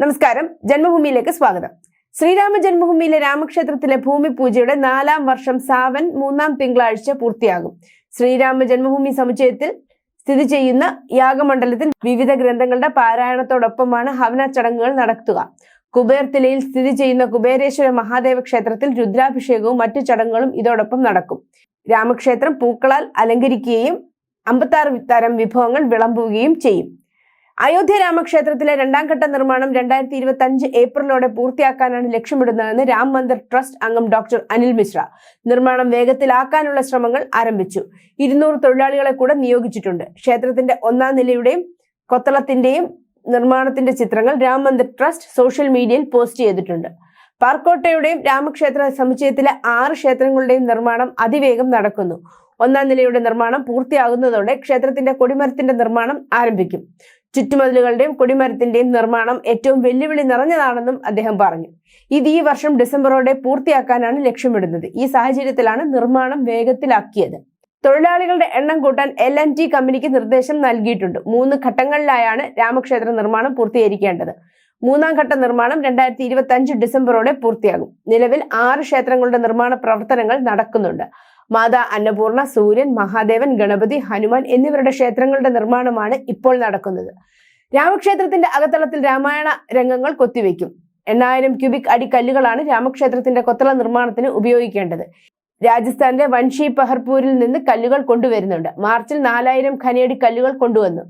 നമസ്കാരം. ജന്മഭൂമിയിലേക്ക് സ്വാഗതം. ശ്രീരാമ ജന്മഭൂമിയിലെ രാമക്ഷേത്രത്തിലെ ഭൂമി പൂജയുടെ നാലാം വർഷം സാവൻ മൂന്നാം തിങ്കളാഴ്ച പൂർത്തിയാകും. ശ്രീരാമ ജന്മഭൂമി സമുച്ചയത്തിൽ സ്ഥിതി ചെയ്യുന്ന യാഗമണ്ഡലത്തിൽ വിവിധ ഗ്രന്ഥങ്ങളുടെ പാരായണത്തോടൊപ്പമാണ് ഹവന ചടങ്ങുകൾ നടത്തുക. കുബേർ തിലയിൽ സ്ഥിതി ചെയ്യുന്ന കുബേരേശ്വര മഹാദേവ ക്ഷേത്രത്തിൽ രുദ്രാഭിഷേകവും മറ്റു ചടങ്ങുകളും ഇതോടൊപ്പം നടക്കും. രാമക്ഷേത്രം പൂക്കളാൽ അലങ്കരിക്കുകയും അമ്പത്താറ് തരം വിഭവങ്ങൾ വിളമ്പുകയും ചെയ്യും. അയോധ്യ രാമക്ഷേത്രത്തിലെ രണ്ടാം ഘട്ട നിർമ്മാണം രണ്ടായിരത്തി ഇരുപത്തി അഞ്ച് ഏപ്രിലോടെ പൂർത്തിയാക്കാനാണ് ലക്ഷ്യമിടുന്നതെന്ന് രാം മന്ദിർ ട്രസ്റ്റ് അംഗം ഡോക്ടർ അനിൽ മിശ്ര. നിർമ്മാണം വേഗത്തിലാക്കാനുള്ള ശ്രമങ്ങൾ ആരംഭിച്ചു. ഇരുന്നൂറ് തൊഴിലാളികളെ കൂടെ നിയോഗിച്ചിട്ടുണ്ട്. ക്ഷേത്രത്തിന്റെ ഒന്നാം നിലയുടെയും കൊത്തളത്തിന്റെയും നിർമ്മാണത്തിന്റെ ചിത്രങ്ങൾ രാം മന്ദിർ ട്രസ്റ്റ് സോഷ്യൽ മീഡിയയിൽ പോസ്റ്റ് ചെയ്തിട്ടുണ്ട്. പാർക്കോട്ടയുടെയും രാമക്ഷേത്ര സമുച്ചയത്തിലെ ആറ് ക്ഷേത്രങ്ങളുടെയും നിർമ്മാണം അതിവേഗം നടക്കുന്നു. ഒന്നാം നിലയുടെ നിർമ്മാണം പൂർത്തിയാകുന്നതോടെ ക്ഷേത്രത്തിന്റെ കൊടിമരത്തിന്റെ നിർമ്മാണം ആരംഭിക്കും. ചുറ്റുമതിലുകളുടെയും കൊടിമരത്തിന്റെയും നിർമ്മാണം ഏറ്റവും വെല്ലുവിളി നിറഞ്ഞതാണെന്നും അദ്ദേഹം പറഞ്ഞു. ഇത് ഈ വർഷം ഡിസംബറോടെ പൂർത്തിയാക്കാനാണ് ലക്ഷ്യമിടുന്നത്. ഈ സാഹചര്യത്തിലാണ് നിർമ്മാണം വേഗത്തിലാക്കിയത്. തൊഴിലാളികളുടെ എണ്ണം കൂട്ടാൻ എൽ എൻ ടി കമ്പനിക്ക് നിർദ്ദേശം നൽകിയിട്ടുണ്ട്. മൂന്ന് ഘട്ടങ്ങളിലായാണ് രാമക്ഷേത്ര നിർമ്മാണം പൂർത്തീകരിക്കേണ്ടത്. മൂന്നാം ഘട്ട നിർമ്മാണം രണ്ടായിരത്തി ഇരുപത്തി അഞ്ച് ഡിസംബറോടെ പൂർത്തിയാകും. നിലവിൽ ആറ് ക്ഷേത്രങ്ങളുടെ നിർമ്മാണ പ്രവർത്തനങ്ങൾ നടക്കുന്നുണ്ട്. മാതാ അന്നപൂർണ സൂര്യൻ മഹാദേവൻ ഗണപതി ഹനുമാൻ എന്നിവരുടെ ക്ഷേത്രങ്ങളുടെ നിർമ്മാണമാണ് ഇപ്പോൾ നടക്കുന്നത്. രാമക്ഷേത്രത്തിന്റെ അകത്തളത്തിൽ രാമായണ രംഗങ്ങൾ കൊത്തിവെക്കും. എണ്ണായിരം ക്യൂബിക് അടി കല്ലുകളാണ് രാമക്ഷേത്രത്തിന്റെ കൊത്തള നിർമ്മാണത്തിന് ഉപയോഗിക്കേണ്ടത്. രാജസ്ഥാനിലെ വൻഷി പഹർപൂരിൽ നിന്ന് കല്ലുകൾ കൊണ്ടുവരുന്നുണ്ട്. മാർച്ചിൽ നാലായിരം ഖനിയടി കല്ലുകൾ കൊണ്ടുവന്നു.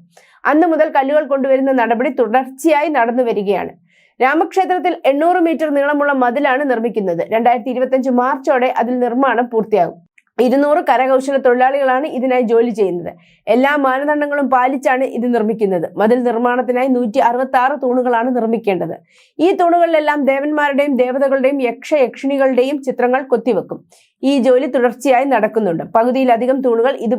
അന്ന് മുതൽ കല്ലുകൾ കൊണ്ടുവരുന്ന നടപടി തുടർച്ചയായി നടന്നു വരികയാണ്. രാമക്ഷേത്രത്തിൽ എണ്ണൂറ് മീറ്റർ നീളമുള്ള മതിലാണ് നിർമ്മിക്കുന്നത്. രണ്ടായിരത്തി ഇരുപത്തി മാർച്ചോടെ അതിൽ നിർമ്മാണം പൂർത്തിയാകും. ഇരുന്നൂറ് കരകൗശല തൊഴിലാളികളാണ് ഇതിനായി ജോലി ചെയ്യുന്നത്. എല്ലാ മാനദണ്ഡങ്ങളും പാലിച്ചാണ് ഇത് നിർമ്മിക്കുന്നത്. മതിൽ നിർമ്മാണത്തിനായി നൂറ്റി അറുപത്തി ആറ് തൂണുകളാണ് നിർമ്മിക്കേണ്ടത്. ഈ തൂണുകളിലെല്ലാം ദേവന്മാരുടെയും ദേവതകളുടെയും യക്ഷ യക്ഷിണികളുടെയും ചിത്രങ്ങൾ കൊത്തിവെക്കും. ഈ ജോലി തുടർച്ചയായി നടക്കുന്നുണ്ട്. പകുതിയിലധികം തൂണുകൾ ഇത്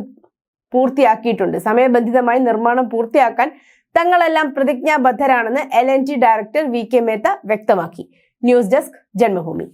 പൂർത്തിയാക്കിയിട്ടുണ്ട്. സമയബന്ധിതമായി നിർമ്മാണം പൂർത്തിയാക്കാൻ തങ്ങളെല്ലാം പ്രതിജ്ഞാബദ്ധരാണെന്ന് L N T director V K Mehta വ്യക്തമാക്കി. News desk Janmabhoomi.